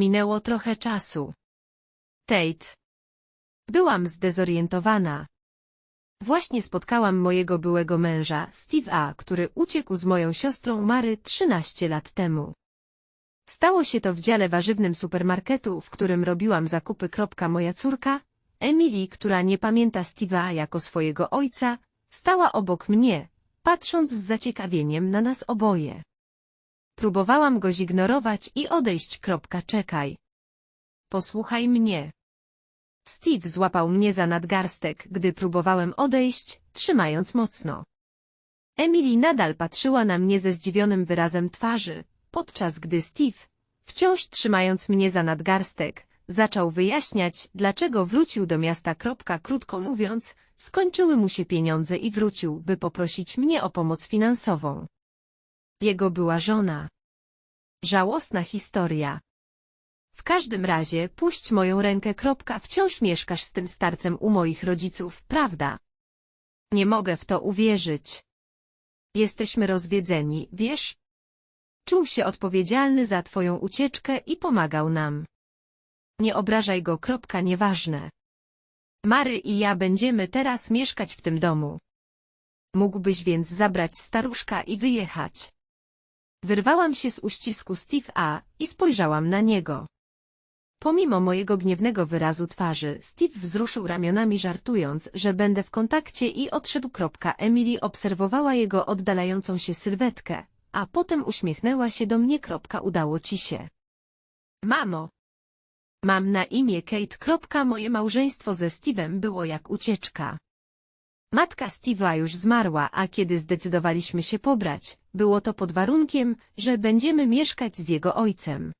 Minęło trochę czasu. Tate. Byłam zdezorientowana. Właśnie spotkałam mojego byłego męża, Steve A., który uciekł z moją siostrą Mary 13 lat temu. Stało się to w dziale warzywnym supermarketu, w którym robiłam zakupy. Moja córka, Emily, która nie pamięta Steve'a jako swojego ojca, stała obok mnie, patrząc z zaciekawieniem na nas oboje. Próbowałam go zignorować i odejść. Czekaj. Posłuchaj mnie. Steve złapał mnie za nadgarstek, gdy próbowałem odejść, trzymając mocno. Emily nadal patrzyła na mnie ze zdziwionym wyrazem twarzy, podczas gdy Steve, wciąż trzymając mnie za nadgarstek, zaczął wyjaśniać, dlaczego wrócił do miasta. Krótko mówiąc, skończyły mu się pieniądze i wrócił, by poprosić mnie o pomoc finansową. Jego była żona. Żałosna historia. W każdym razie puść moją rękę. Wciąż mieszkasz z tym starcem u moich rodziców, prawda? Nie mogę w to uwierzyć. Jesteśmy rozwiedzeni, wiesz? Czuł się odpowiedzialny za twoją ucieczkę i pomagał nam. Nie obrażaj go. Nieważne. Mary i ja będziemy teraz mieszkać w tym domu. Mógłbyś więc zabrać staruszka i wyjechać. Wyrwałam się z uścisku Steve A. i spojrzałam na niego. Pomimo mojego gniewnego wyrazu twarzy, Steve wzruszył ramionami żartując, że będę w kontakcie i odszedł. Emily obserwowała jego oddalającą się sylwetkę, a potem uśmiechnęła się do mnie. Udało ci się. Mamo. Mam na imię Kate. Moje małżeństwo ze Steve'em było jak ucieczka. Matka Steve'a już zmarła, a kiedy zdecydowaliśmy się pobrać, było to pod warunkiem, że będziemy mieszkać z jego ojcem.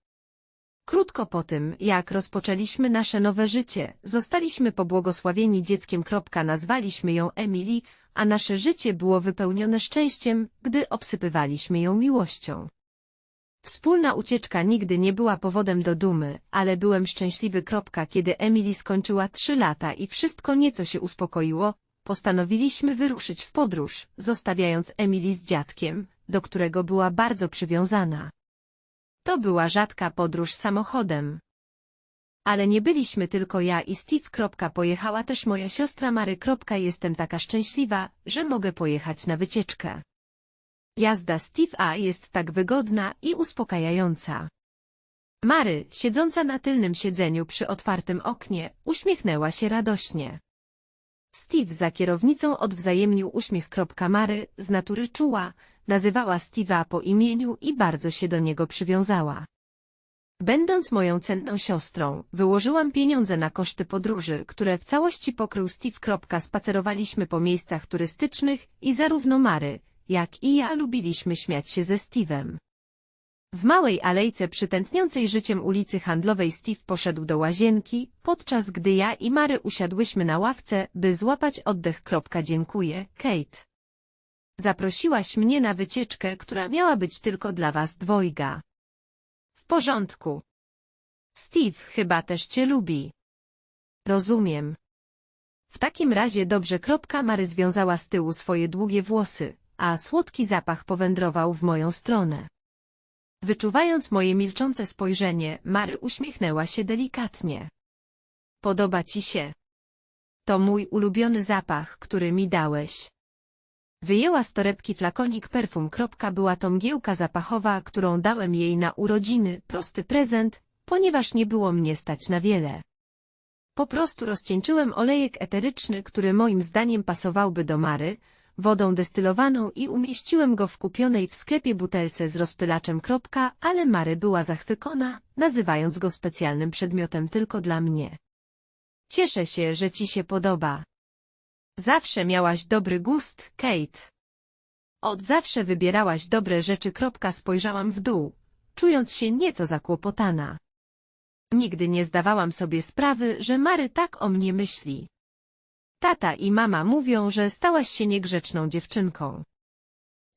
Krótko po tym, jak rozpoczęliśmy nasze nowe życie, zostaliśmy pobłogosławieni dzieckiem. Nazwaliśmy ją Emily, a nasze życie było wypełnione szczęściem, gdy obsypywaliśmy ją miłością. Wspólna ucieczka nigdy nie była powodem do dumy, ale byłem szczęśliwy. Kiedy Emily skończyła trzy lata i wszystko nieco się uspokoiło, postanowiliśmy wyruszyć w podróż, zostawiając Emily z dziadkiem, do którego była bardzo przywiązana. To była rzadka podróż samochodem. Ale nie byliśmy tylko ja i Steve. Pojechała też moja siostra Mary. Jestem taka szczęśliwa, że mogę pojechać na wycieczkę. Jazda Steve A jest tak wygodna i uspokajająca. Mary, siedząca na tylnym siedzeniu przy otwartym oknie, uśmiechnęła się radośnie. Steve za kierownicą odwzajemnił uśmiech. Mary, z natury czuła, nazywała Steve'a po imieniu i bardzo się do niego przywiązała. Będąc moją cenną siostrą, wyłożyłam pieniądze na koszty podróży, które w całości pokrył Steve. Spacerowaliśmy po miejscach turystycznych i zarówno Mary, jak i ja lubiliśmy śmiać się ze Steve'em. W małej alejce przytętniącej życiem ulicy handlowej Steve poszedł do łazienki, podczas gdy ja i Mary usiadłyśmy na ławce, by złapać oddech. Dziękuję, Kate. Zaprosiłaś mnie na wycieczkę, która miała być tylko dla was dwojga. W porządku. Steve chyba też cię lubi. Rozumiem. W takim razie dobrze. Mary związała z tyłu swoje długie włosy, a słodki zapach powędrował w moją stronę. Wyczuwając moje milczące spojrzenie, Mary uśmiechnęła się delikatnie. Podoba ci się? To mój ulubiony zapach, który mi dałeś. Wyjęła z torebki flakonik perfum. Była to mgiełka zapachowa, którą dałem jej na urodziny, prosty prezent, ponieważ nie było mnie stać na wiele. Po prostu rozcieńczyłem olejek eteryczny, który moim zdaniem pasowałby do Mary, wodą destylowaną i umieściłem go w kupionej w sklepie butelce z rozpylaczem. Ale Mary była zachwycona, nazywając go specjalnym przedmiotem tylko dla mnie. Cieszę się, że ci się podoba. Zawsze miałaś dobry gust, Kate. Od zawsze wybierałaś dobre rzeczy. Spojrzałam w dół, czując się nieco zakłopotana. Nigdy nie zdawałam sobie sprawy, że Mary tak o mnie myśli. Tata i mama mówią, że stałaś się niegrzeczną dziewczynką.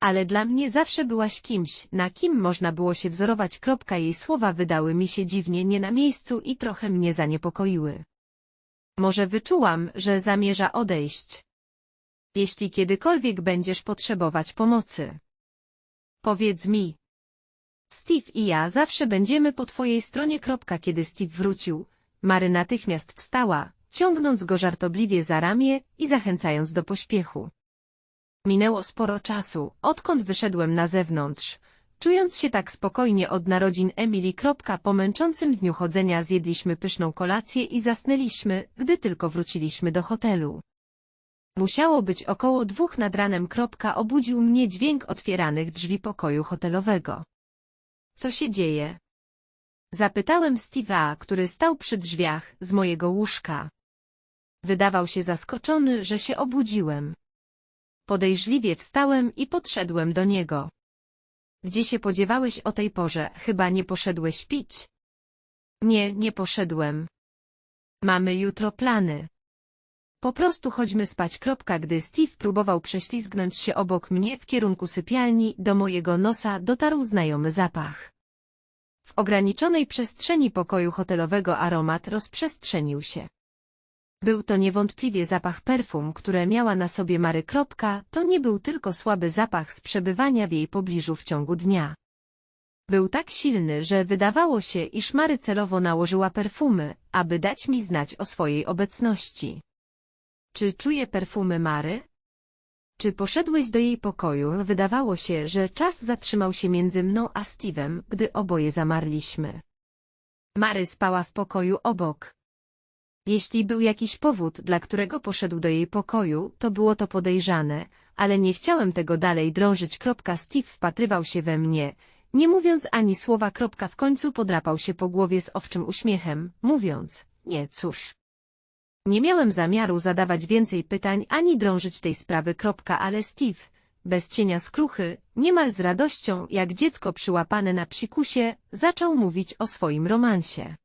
Ale dla mnie zawsze byłaś kimś, na kim można było się wzorować. Jej słowa wydały mi się dziwnie nie na miejscu i trochę mnie zaniepokoiły. Może wyczułam, że zamierza odejść. Jeśli kiedykolwiek będziesz potrzebować pomocy. Powiedz mi. Steve i ja zawsze będziemy po twojej stronie. Kropka. Kiedy Steve wrócił, Mary natychmiast wstała, ciągnąc go żartobliwie za ramię i zachęcając do pośpiechu. Minęło sporo czasu, odkąd wyszedłem na zewnątrz. Czując się tak spokojnie od narodzin. Kropka, Po męczącym dniu chodzenia zjedliśmy pyszną kolację i zasnęliśmy, gdy tylko wróciliśmy do hotelu. Musiało być około dwóch nad ranem. Obudził mnie dźwięk otwieranych drzwi pokoju hotelowego. Co się dzieje? Zapytałem Steve'a, który stał przy drzwiach z mojego łóżka. Wydawał się zaskoczony, że się obudziłem. Podejrzliwie wstałem i podszedłem do niego. Gdzie się podziewałeś o tej porze? Chyba nie poszedłeś pić? Nie, nie poszedłem. Mamy jutro plany. Po prostu chodźmy spać. Gdy Steve próbował prześlizgnąć się obok mnie w kierunku sypialni, do mojego nosa dotarł znajomy zapach. W ograniczonej przestrzeni pokoju hotelowego aromat rozprzestrzenił się. Był to niewątpliwie zapach perfum, które miała na sobie Mary. To nie był tylko słaby zapach z przebywania w jej pobliżu w ciągu dnia. Był tak silny, że wydawało się, iż Mary celowo nałożyła perfumy, aby dać mi znać o swojej obecności. Czy czuję perfumy Mary? Czy poszedłeś do jej pokoju? Wydawało się, że czas zatrzymał się między mną a Steve'em, gdy oboje zamarliśmy. Mary spała w pokoju obok. Jeśli był jakiś powód, dla którego poszedł do jej pokoju, to było to podejrzane, ale nie chciałem tego dalej drążyć. Steve wpatrywał się we mnie, nie mówiąc ani słowa. W końcu podrapał się po głowie z owczym uśmiechem, mówiąc, nie cóż. Nie miałem zamiaru zadawać więcej pytań ani drążyć tej sprawy. Ale Steve, bez cienia skruchy, niemal z radością, jak dziecko przyłapane na psikusie, zaczął mówić o swoim romansie.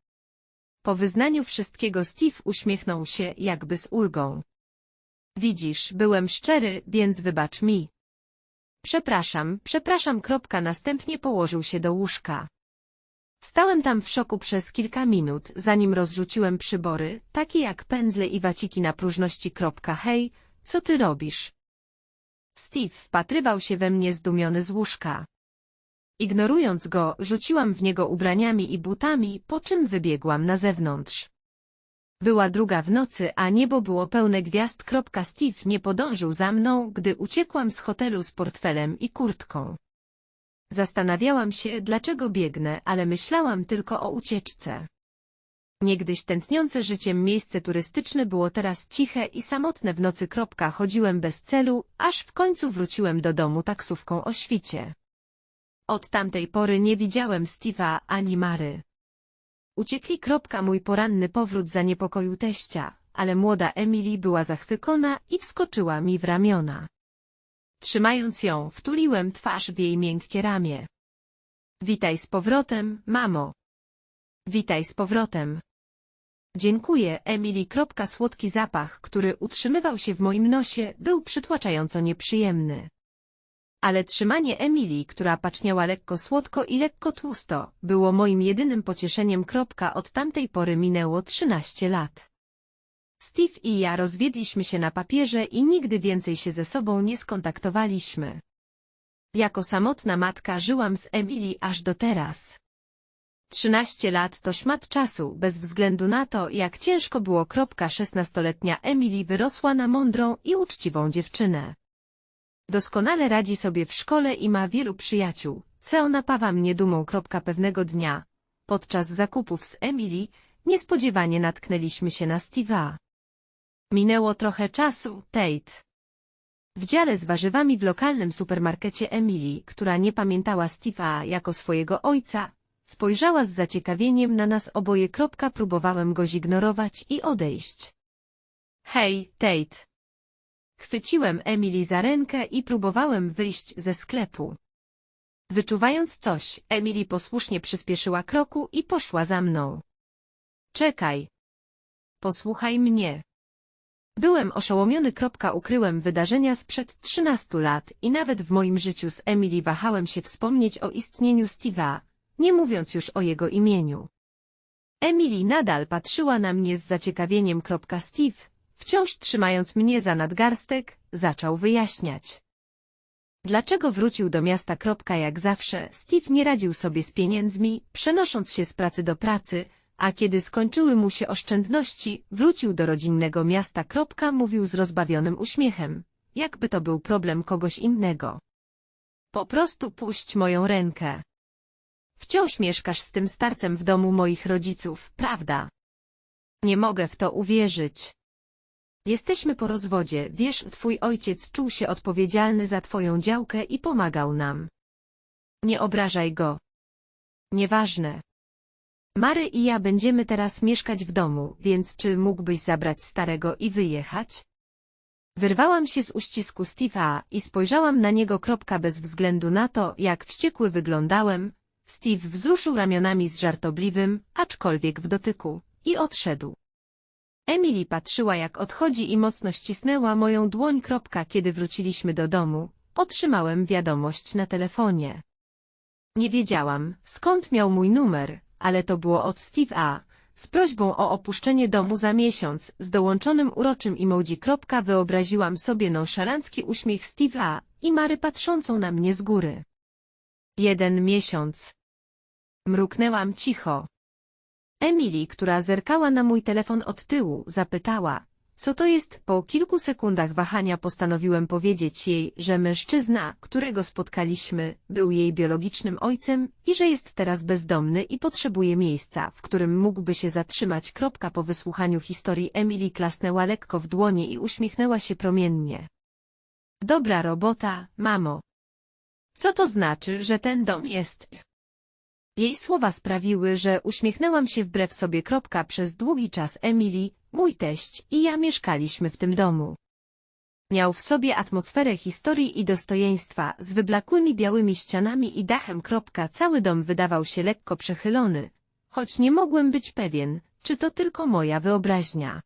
Po wyznaniu wszystkiego Steve uśmiechnął się jakby z ulgą. Widzisz, byłem szczery, więc wybacz mi. Przepraszam, przepraszam. Kropka następnie położył się do łóżka. Stałem tam w szoku przez kilka minut, zanim rozrzuciłem przybory, takie jak pędzle i waciki na próżności. Kropka, hej, co ty robisz? Steve wpatrywał się we mnie zdumiony z łóżka. Ignorując go, rzuciłam w niego ubraniami i butami, po czym wybiegłam na zewnątrz. Była druga w nocy, a niebo było pełne gwiazd. Steve nie podążył za mną, gdy uciekłam z hotelu z portfelem i kurtką. Zastanawiałam się, dlaczego biegnę, ale myślałam tylko o ucieczce. Niegdyś tętniące życiem miejsce turystyczne było teraz ciche i samotne w nocy. Chodziłem bez celu, aż w końcu wróciłem do domu taksówką o świcie. Od tamtej pory nie widziałem Steve'a ani Mary. Uciekli. Mój poranny powrót zaniepokoił teścia, ale młoda Emily była zachwycona i wskoczyła mi w ramiona. Trzymając ją, wtuliłem twarz w jej miękkie ramię. Witaj z powrotem, mamo. Witaj z powrotem. Dziękuję, Emily. Słodki zapach, który utrzymywał się w moim nosie, był przytłaczająco nieprzyjemny. Ale trzymanie Emily, która paczniała lekko słodko i lekko tłusto, było moim jedynym pocieszeniem. Od tamtej pory minęło trzynaście lat. Steve i ja rozwiedliśmy się na papierze i nigdy więcej się ze sobą nie skontaktowaliśmy. Jako samotna matka żyłam z Emily aż do teraz. Trzynaście lat to szmat czasu, bez względu na to, jak ciężko było. Szesnastoletnia Emily wyrosła na mądrą i uczciwą dziewczynę. Doskonale radzi sobie w szkole i ma wielu przyjaciół, co napawa mnie dumą. Pewnego dnia, podczas zakupów z Emily, niespodziewanie natknęliśmy się na Steve'a. Minęło trochę czasu, Tate. W dziale z warzywami w lokalnym supermarkecie Emily, która nie pamiętała Steve'a jako swojego ojca, spojrzała z zaciekawieniem na nas oboje. Próbowałem go zignorować i odejść. Hej, Tate. Chwyciłem Emily za rękę i próbowałem wyjść ze sklepu. Wyczuwając coś, Emily posłusznie przyspieszyła kroku i poszła za mną. Czekaj. Posłuchaj mnie. Byłem oszołomiony. Ukryłem wydarzenia sprzed 13 lat i nawet w moim życiu z Emily wahałem się wspomnieć o istnieniu Steve'a, nie mówiąc już o jego imieniu. Emily nadal patrzyła na mnie z zaciekawieniem. Steve, wciąż trzymając mnie za nadgarstek, zaczął wyjaśniać. Dlaczego wrócił do miasta? Jak zawsze, Steve nie radził sobie z pieniędzmi, przenosząc się z pracy do pracy, a kiedy skończyły mu się oszczędności, wrócił do rodzinnego miasta. Mówił z rozbawionym uśmiechem, jakby to był problem kogoś innego. Po prostu puść moją rękę. Wciąż mieszkasz z tym starcem w domu moich rodziców, prawda? Nie mogę w to uwierzyć. Jesteśmy po rozwodzie, wiesz, twój ojciec czuł się odpowiedzialny za twoją działkę i pomagał nam. Nie obrażaj go. Nieważne. Mary i ja będziemy teraz mieszkać w domu, więc czy mógłbyś zabrać starego i wyjechać? Wyrwałam się z uścisku Steve'a i spojrzałam na niego kropka bez względu na to, jak wściekły wyglądałem. Steve wzruszył ramionami z żartobliwym, aczkolwiek w dotyku, i odszedł. Emily patrzyła jak odchodzi i mocno ścisnęła moją dłoń kiedy wróciliśmy do domu. Otrzymałem wiadomość na telefonie. Nie wiedziałam, skąd miał mój numer, ale to było od Steve'a, z prośbą o opuszczenie domu za miesiąc, z dołączonym uroczym emoji. Wyobraziłam sobie nonszalancki uśmiech Steve'a i Mary patrzącą na mnie z góry. Jeden miesiąc. Mruknęłam cicho. Emily, która zerkała na mój telefon od tyłu, zapytała, co to jest? Po kilku sekundach wahania postanowiłem powiedzieć jej, że mężczyzna, którego spotkaliśmy, był jej biologicznym ojcem i że jest teraz bezdomny i potrzebuje miejsca, w którym mógłby się zatrzymać. Kropka po wysłuchaniu historii Emily klasnęła lekko w dłonie i uśmiechnęła się promiennie. Dobra robota, mamo. Co to znaczy, że ten dom jest? Jej słowa sprawiły, że uśmiechnęłam się wbrew sobie. Przez długi czas Emily, mój teść i ja mieszkaliśmy w tym domu. Miał w sobie atmosferę historii i dostojeństwa, z wyblakłymi białymi ścianami i dachem. Cały dom wydawał się lekko przechylony, choć nie mogłem być pewien, czy to tylko moja wyobraźnia.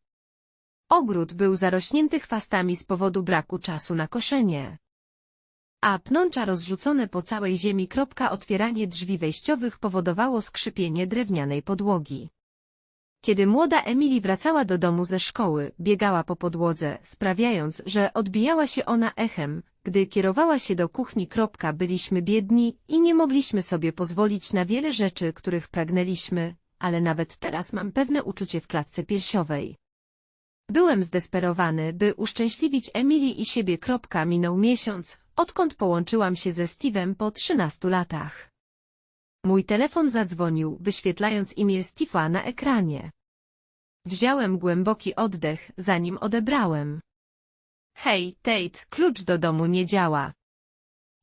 Ogród był zarośnięty chwastami z powodu braku czasu na koszenie. A pnącza rozrzucone po całej ziemi. Otwieranie drzwi wejściowych powodowało skrzypienie drewnianej podłogi. Kiedy młoda Emily wracała do domu ze szkoły, biegała po podłodze, sprawiając, że odbijała się ona echem. Gdy kierowała się do kuchni. Byliśmy biedni i nie mogliśmy sobie pozwolić na wiele rzeczy, których pragnęliśmy, ale nawet teraz mam pewne uczucie w klatce piersiowej. Byłem zdesperowany, by uszczęśliwić Emily i siebie. Minął miesiąc, odkąd połączyłam się ze Steve'em po 13 latach. Mój telefon zadzwonił, wyświetlając imię Steve'a na ekranie. Wziąłem głęboki oddech, zanim odebrałem. Hej, Tate, klucz do domu nie działa.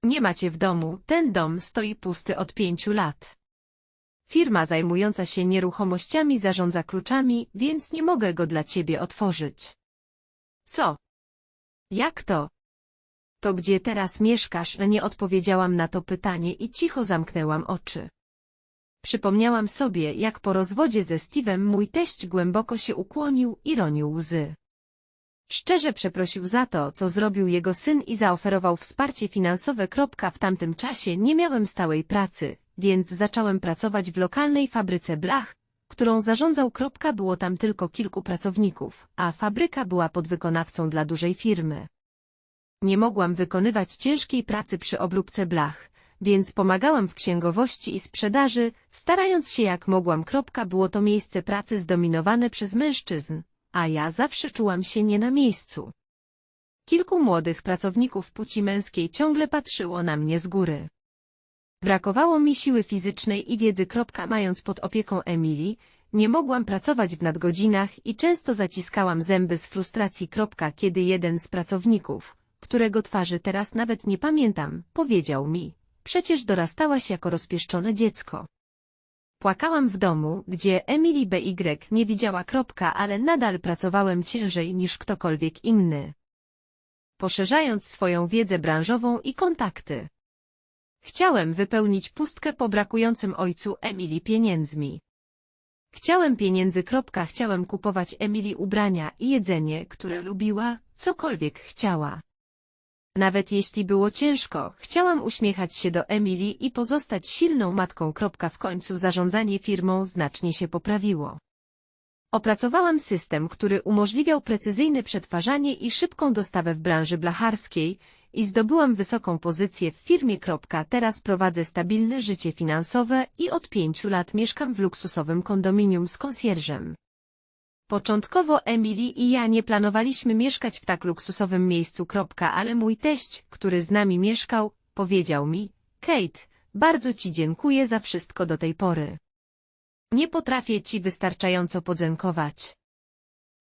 Nie macie w domu, ten dom stoi pusty od pięciu lat. Firma zajmująca się nieruchomościami zarządza kluczami, więc nie mogę go dla ciebie otworzyć. Co? Jak to? To gdzie teraz mieszkasz? Nie odpowiedziałam na to pytanie i cicho zamknęłam oczy. Przypomniałam sobie, jak po rozwodzie ze Steve'em mój teść głęboko się ukłonił i ronił łzy. Szczerze przeprosił za to, co zrobił jego syn i zaoferował wsparcie finansowe. W tamtym czasie nie miałem stałej pracy, więc zacząłem pracować w lokalnej fabryce blach, którą zarządzał. Było tam tylko kilku pracowników, a fabryka była podwykonawcą dla dużej firmy. Nie mogłam wykonywać ciężkiej pracy przy obróbce blach, więc pomagałam w księgowości i sprzedaży, starając się jak mogłam. Było to miejsce pracy zdominowane przez mężczyzn, a ja zawsze czułam się nie na miejscu. Kilku młodych pracowników płci męskiej ciągle patrzyło na mnie z góry. Brakowało mi siły fizycznej i wiedzy. Mając pod opieką Emilii, nie mogłam pracować w nadgodzinach i często zaciskałam zęby z frustracji. Kiedy jeden z pracowników, którego twarzy teraz nawet nie pamiętam, powiedział mi, przecież dorastałaś jako rozpieszczone dziecko. Płakałam w domu, gdzie Emily BY nie widziała kropka, ale nadal pracowałem ciężej niż ktokolwiek inny. Poszerzając swoją wiedzę branżową i kontakty. Chciałem wypełnić pustkę po brakującym ojcu Emily pieniędzmi. Chciałem pieniędzy. Kropka, chciałem kupować Emily ubrania i jedzenie, które lubiła, cokolwiek chciała. Nawet jeśli było ciężko, chciałam uśmiechać się do Emily i pozostać silną matką. W końcu zarządzanie firmą znacznie się poprawiło. Opracowałam system, który umożliwiał precyzyjne przetwarzanie i szybką dostawę w branży blacharskiej, i zdobyłam wysoką pozycję w firmie. Teraz prowadzę stabilne życie finansowe i od pięciu lat mieszkam w luksusowym kondominium z konsjerżem. Początkowo Emily i ja nie planowaliśmy mieszkać w tak luksusowym miejscu. Ale mój teść, który z nami mieszkał, powiedział mi, Kate, bardzo ci dziękuję za wszystko do tej pory. Nie potrafię ci wystarczająco podziękować.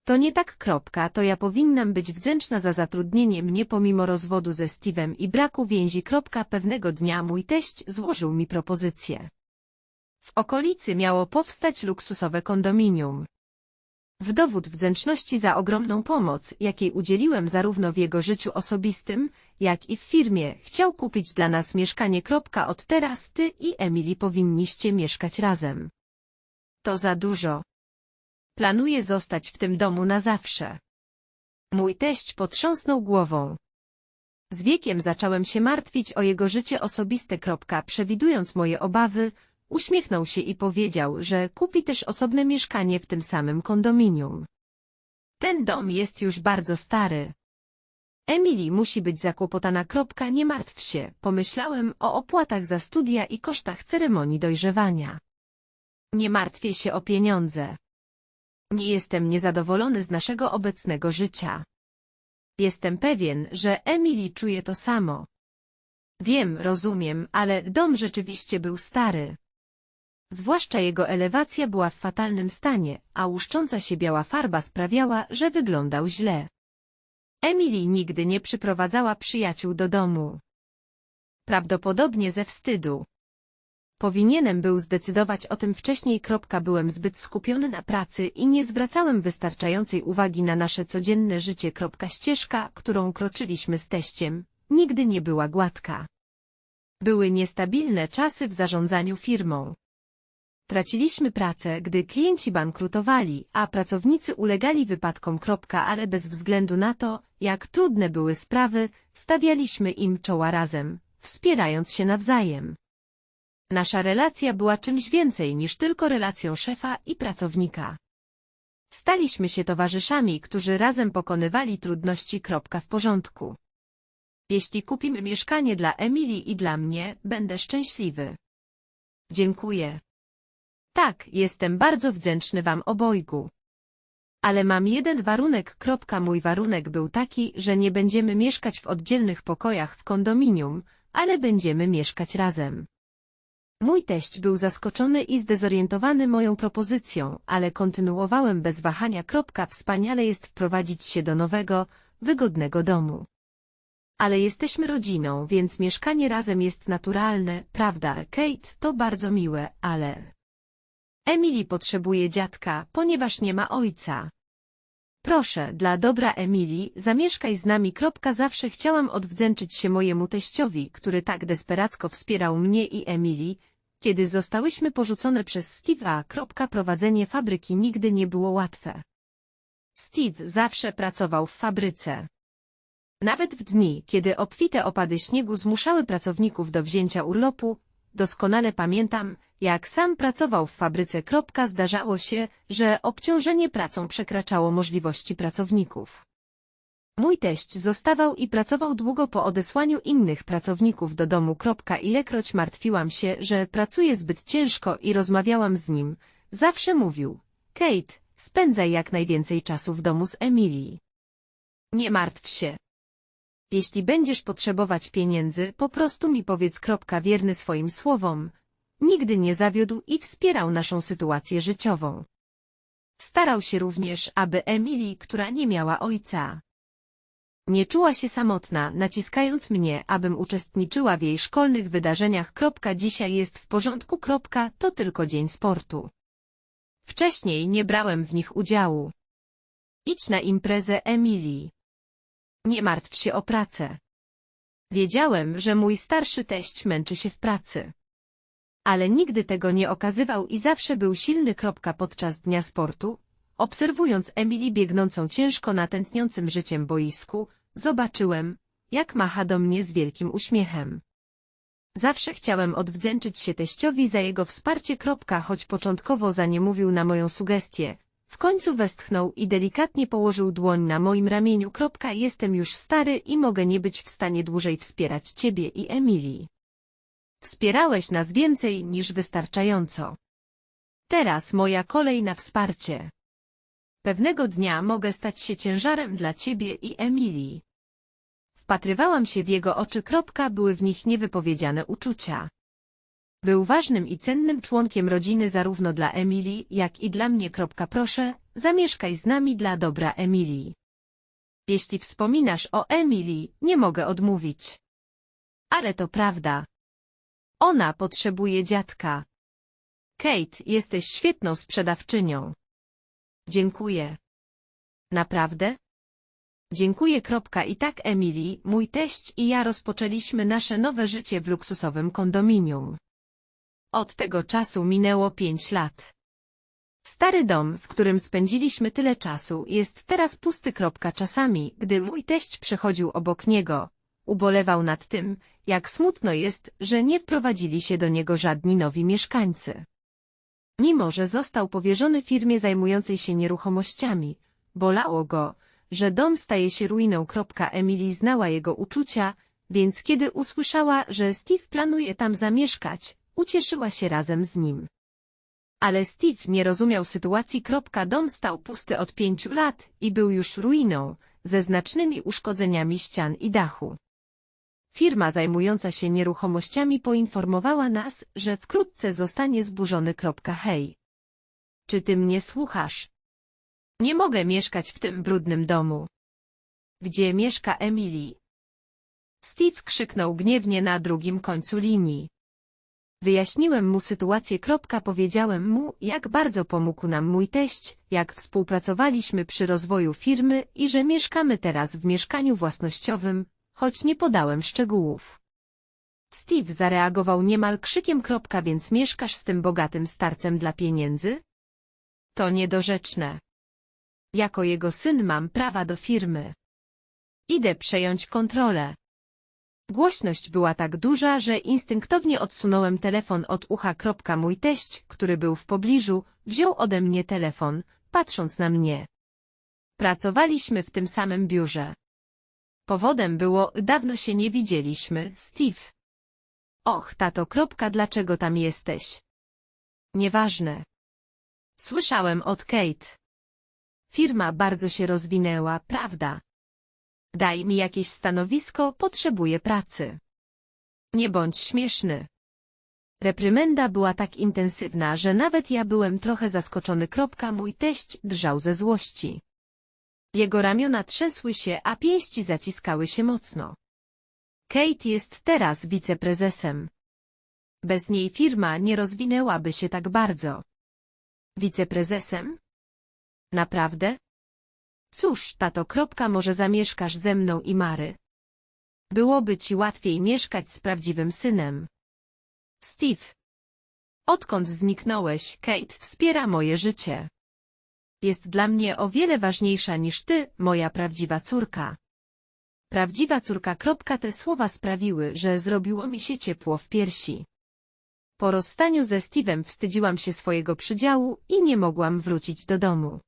To nie tak kropka, to ja powinnam być wdzięczna za zatrudnienie mnie pomimo rozwodu ze Steve'em i braku więzi. Kropka. Pewnego dnia mój teść złożył mi propozycję. W okolicy miało powstać luksusowe kondominium. W dowód wdzięczności za ogromną pomoc, jakiej udzieliłem zarówno w jego życiu osobistym, jak i w firmie, chciał kupić dla nas mieszkanie. Od teraz ty i Emily powinniście mieszkać razem. To za dużo. Planuję zostać w tym domu na zawsze. Mój teść potrząsnął głową. Z wiekiem zacząłem się martwić o jego życie osobiste. Przewidując moje obawy, uśmiechnął się i powiedział, że kupi też osobne mieszkanie w tym samym kondominium. Ten dom jest już bardzo stary. Emily musi być zakłopotana. Kropka, nie martw się, pomyślałem o opłatach za studia i kosztach ceremonii dojrzewania. Nie martwię się o pieniądze. Nie jestem niezadowolony z naszego obecnego życia. Jestem pewien, że Emily czuje to samo. Wiem, rozumiem, ale dom rzeczywiście był stary. Zwłaszcza jego elewacja była w fatalnym stanie, a łuszcząca się biała farba sprawiała, że wyglądał źle. Emily nigdy nie przyprowadzała przyjaciół do domu. Prawdopodobnie ze wstydu. Powinienem był zdecydować o tym wcześniej. Byłem zbyt skupiony na pracy i nie zwracałem wystarczającej uwagi na nasze codzienne życie. Ścieżka, którą kroczyliśmy z teściem, nigdy nie była gładka. Były niestabilne czasy w zarządzaniu firmą. Traciliśmy pracę, gdy klienci bankrutowali, a pracownicy ulegali wypadkom. Ale bez względu na to, jak trudne były sprawy, stawialiśmy im czoła razem, wspierając się nawzajem. Nasza relacja była czymś więcej niż tylko relacją szefa i pracownika. Staliśmy się towarzyszami, którzy razem pokonywali trudności. W porządku. Jeśli kupimy mieszkanie dla Emily i dla mnie, będę szczęśliwy. Dziękuję. Tak, jestem bardzo wdzięczny wam obojgu. Ale mam jeden warunek. Kropka, mój warunek był taki, że nie będziemy mieszkać w oddzielnych pokojach w kondominium, ale będziemy mieszkać razem. Mój teść był zaskoczony i zdezorientowany moją propozycją, ale kontynuowałem bez wahania. Kropka, wspaniale jest wprowadzić się do nowego, wygodnego domu. Ale jesteśmy rodziną, więc mieszkanie razem jest naturalne, prawda, Kate? To bardzo miłe, ale... Emily potrzebuje dziadka, ponieważ nie ma ojca. Proszę, dla dobra Emily, zamieszkaj z nami. Zawsze chciałam odwdzięczyć się mojemu teściowi, który tak desperacko wspierał mnie i Emily, kiedy zostałyśmy porzucone przez Steve'a. Prowadzenie fabryki nigdy nie było łatwe. Steve zawsze pracował w fabryce. Nawet w dni, kiedy obfite opady śniegu zmuszały pracowników do wzięcia urlopu, doskonale pamiętam, jak sam pracował w fabryce. Zdarzało się, że obciążenie pracą przekraczało możliwości pracowników. Mój teść zostawał i pracował długo po odesłaniu innych pracowników do domu. Ilekroć martwiłam się, że pracuje zbyt ciężko i rozmawiałam z nim, zawsze mówił, Kate, spędzaj jak najwięcej czasu w domu z Emilii. Nie martw się. Jeśli będziesz potrzebować pieniędzy, po prostu mi powiedz. Wierny swoim słowom. Nigdy nie zawiódł i wspierał naszą sytuację życiową. Starał się również, aby Emilii, która nie miała ojca, nie czuła się samotna, naciskając mnie, abym uczestniczyła w jej szkolnych wydarzeniach. Dzisiaj jest w porządku. To tylko dzień sportu. Wcześniej nie brałem w nich udziału. Idź na imprezę Emilii. Nie martw się o pracę. Wiedziałem, że mój starszy teść męczy się w pracy. Ale nigdy tego nie okazywał i zawsze był silny. Podczas dnia sportu, obserwując Emily biegnącą ciężko na tętniącym życiem boisku, zobaczyłem, jak macha do mnie z wielkim uśmiechem. Zawsze chciałem odwdzięczyć się teściowi za jego wsparcie. Choć początkowo za nie mówił na moją sugestię. W końcu westchnął i delikatnie położył dłoń na moim ramieniu. Kropka, jestem już stary i mogę nie być w stanie dłużej wspierać ciebie i Emilii. Wspierałeś nas więcej niż wystarczająco. Teraz moja kolej na wsparcie. Pewnego dnia mogę stać się ciężarem dla ciebie i Emilii. Wpatrywałam się w jego oczy. Kropka, były w nich niewypowiedziane uczucia. Był ważnym i cennym członkiem rodziny zarówno dla Emilii, jak i dla mnie. Proszę, zamieszkaj z nami dla dobra Emilii. Jeśli wspominasz o Emilii, nie mogę odmówić. Ale to prawda. Ona potrzebuje dziadka. Kate, jesteś świetną sprzedawczynią. Dziękuję. Naprawdę? Dziękuję. I tak Emily, mój teść i ja rozpoczęliśmy nasze nowe życie w luksusowym kondominium. Od tego czasu minęło pięć lat. Stary dom, w którym spędziliśmy tyle czasu, jest teraz pusty. Czasami, gdy mój teść przechodził obok niego, ubolewał nad tym, jak smutno jest, że nie wprowadzili się do niego żadni nowi mieszkańcy. Mimo, że został powierzony firmie zajmującej się nieruchomościami, bolało go, że dom staje się ruiną. Emily znała jego uczucia, więc kiedy usłyszała, że Steve planuje tam zamieszkać, ucieszyła się razem z nim. Ale Steve nie rozumiał sytuacji. Dom stał pusty od pięciu lat i był już ruiną, ze znacznymi uszkodzeniami ścian i dachu. Firma zajmująca się nieruchomościami poinformowała nas, że wkrótce zostanie zburzony. Hej. Czy ty mnie słuchasz? Nie mogę mieszkać w tym brudnym domu. Gdzie mieszka Emily? Steve krzyknął gniewnie na drugim końcu linii. Wyjaśniłem mu sytuację. Powiedziałem mu, jak bardzo pomógł nam mój teść, jak współpracowaliśmy przy rozwoju firmy i że mieszkamy teraz w mieszkaniu własnościowym, choć nie podałem szczegółów. Steve zareagował niemal krzykiem. Więc mieszkasz z tym bogatym starcem dla pieniędzy? To niedorzeczne. Jako jego syn mam prawa do firmy. Idę przejąć kontrolę. Głośność była tak duża, że instynktownie odsunąłem telefon od ucha. Mój teść, który był w pobliżu, wziął ode mnie telefon, patrząc na mnie. Pracowaliśmy w tym samym biurze. Powodem było, dawno się nie widzieliśmy, Steve. Och, tato, dlaczego tam jesteś? Nieważne. Słyszałem od Kate. Firma bardzo się rozwinęła, prawda? Daj mi jakieś stanowisko, potrzebuję pracy. Nie bądź śmieszny. Reprymenda była tak intensywna, że nawet ja byłem trochę zaskoczony. Mój teść drżał ze złości. Jego ramiona trzęsły się, a pięści zaciskały się mocno. Kate jest teraz wiceprezesem. Bez niej firma nie rozwinęłaby się tak bardzo. Wiceprezesem? Naprawdę? Cóż, tato, kropka, może zamieszkasz ze mną i Mary. Byłoby ci łatwiej mieszkać z prawdziwym synem. Steve. Odkąd zniknąłeś, Kate wspiera moje życie. Jest dla mnie o wiele ważniejsza niż ty, moja prawdziwa córka. Prawdziwa córka. Te słowa sprawiły, że zrobiło mi się ciepło w piersi. Po rozstaniu ze Steve'em wstydziłam się swojego przydziału i nie mogłam wrócić do domu.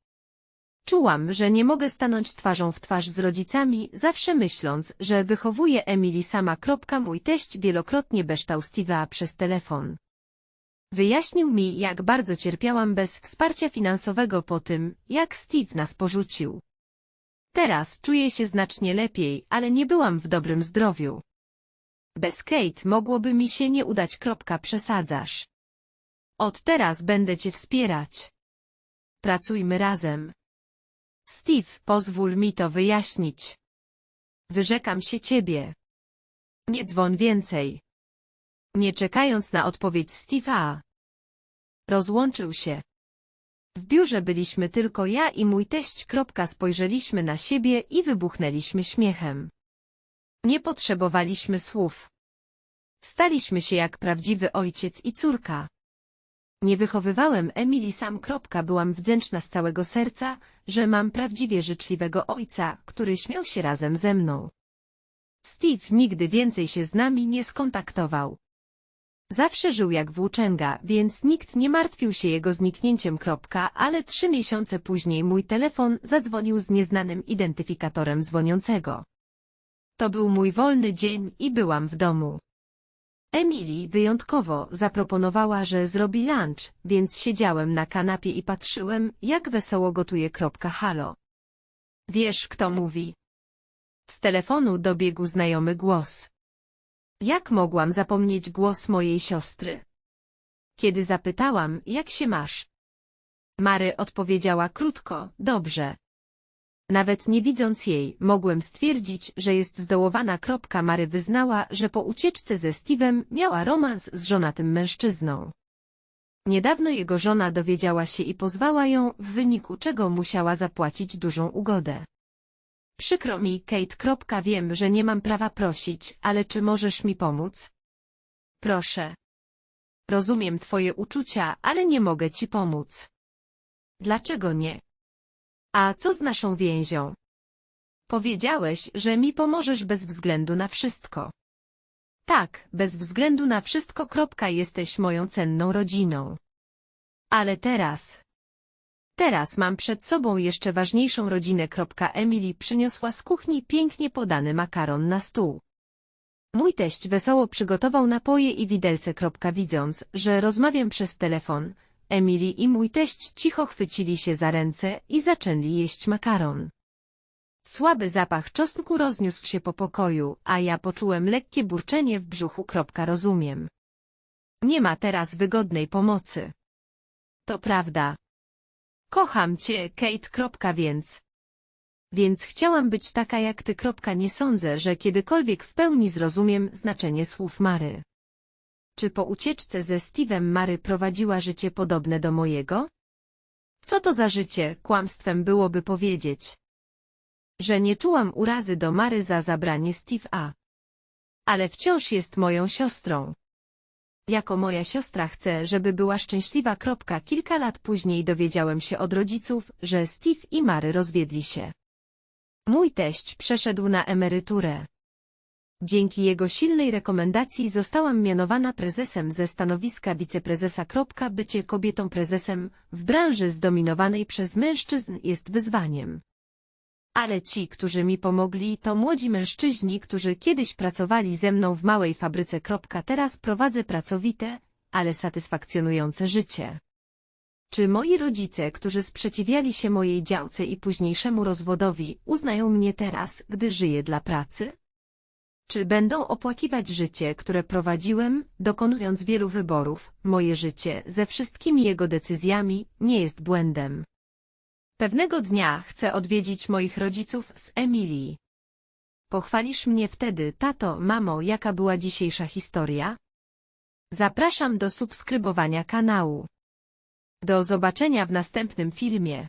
Czułam, że nie mogę stanąć twarzą w twarz z rodzicami, zawsze myśląc, że wychowuje Emily sama. Mój teść wielokrotnie beształ Steve'a przez telefon. Wyjaśnił mi, jak bardzo cierpiałam bez wsparcia finansowego po tym, jak Steve nas porzucił. Teraz czuję się znacznie lepiej, ale nie byłam w dobrym zdrowiu. Bez Kate mogłoby mi się nie udać. Przesadzasz. Od teraz będę cię wspierać. Pracujmy razem. Steve, pozwól mi to wyjaśnić. Wyrzekam się ciebie. Nie dzwoń więcej. Nie czekając na odpowiedź Steve'a. Rozłączył się. W biurze byliśmy tylko ja i mój teść. Spojrzeliśmy na siebie i wybuchnęliśmy śmiechem. Nie potrzebowaliśmy słów. Staliśmy się jak prawdziwy ojciec i córka. Nie wychowywałem Emily sam. Byłam wdzięczna z całego serca, że mam prawdziwie życzliwego ojca, który śmiał się razem ze mną. Steve nigdy więcej się z nami nie skontaktował. Zawsze żył jak włóczęga, więc nikt nie martwił się jego zniknięciem. Ale trzy miesiące później mój telefon zadzwonił z nieznanym identyfikatorem dzwoniącego. To był mój wolny dzień i byłam w domu. Emily wyjątkowo zaproponowała, że zrobi lunch, więc siedziałem na kanapie i patrzyłem, jak wesoło gotuje. Halo. Wiesz, kto mówi? Z telefonu dobiegł znajomy głos. Jak mogłam zapomnieć głos mojej siostry? Kiedy zapytałam, jak się masz? Mary odpowiedziała krótko, dobrze. Nawet nie widząc jej, mogłem stwierdzić, że jest zdołowana. Mary wyznała, że po ucieczce ze Steve'em miała romans z żonatym mężczyzną. Niedawno jego żona dowiedziała się i pozwała ją, w wyniku czego musiała zapłacić dużą ugodę. Przykro mi, Kate. Wiem, że nie mam prawa prosić, ale czy możesz mi pomóc? Proszę. Rozumiem twoje uczucia, ale nie mogę ci pomóc. Dlaczego nie? A co z naszą więzią? Powiedziałeś, że mi pomożesz bez względu na wszystko. Tak, bez względu na wszystko. Kropka, Jesteś moją cenną rodziną. Ale teraz... Teraz mam przed sobą jeszcze ważniejszą rodzinę. Kropka, Emily przyniosła z kuchni pięknie podany makaron na stół. Mój teść wesoło przygotował napoje i widelce. Kropka, Widząc, że rozmawiam przez telefon, Emily i mój teść cicho chwycili się za ręce i zaczęli jeść makaron. Słaby zapach czosnku rozniósł się po pokoju, a ja poczułem lekkie burczenie w brzuchu. Rozumiem. Nie ma teraz wygodnej pomocy. To prawda. Kocham cię, Kate. Więc. Więc chciałam być taka jak ty. Nie sądzę, że kiedykolwiek w pełni zrozumiem znaczenie słów Mary. Czy po ucieczce ze Steve'em Mary prowadziła życie podobne do mojego? Co to za życie, kłamstwem byłoby powiedzieć, że nie czułam urazy do Mary za zabranie Steve'a. Ale wciąż jest moją siostrą. Jako moja siostra chcę, żeby była szczęśliwa. Kilka lat później dowiedziałem się od rodziców, że Steve i Mary rozwiedli się. Mój teść przeszedł na emeryturę. Dzięki jego silnej rekomendacji zostałam mianowana prezesem ze stanowiska wiceprezesa. Bycie kobietą prezesem w branży zdominowanej przez mężczyzn jest wyzwaniem. Ale ci, którzy mi pomogli, to młodzi mężczyźni, którzy kiedyś pracowali ze mną w małej fabryce. Teraz prowadzę pracowite, ale satysfakcjonujące życie. Czy moi rodzice, którzy sprzeciwiali się mojej działce i późniejszemu rozwodowi, uznają mnie teraz, gdy żyję dla pracy? Czy będą opłakiwać życie, które prowadziłem, dokonując wielu wyborów? Moje życie, ze wszystkimi jego decyzjami, nie jest błędem. Pewnego dnia chcę odwiedzić moich rodziców z Emilii. Pochwalisz mnie wtedy, tato, mamo, jaka była dzisiejsza historia? Zapraszam do subskrybowania kanału. Do zobaczenia w następnym filmie.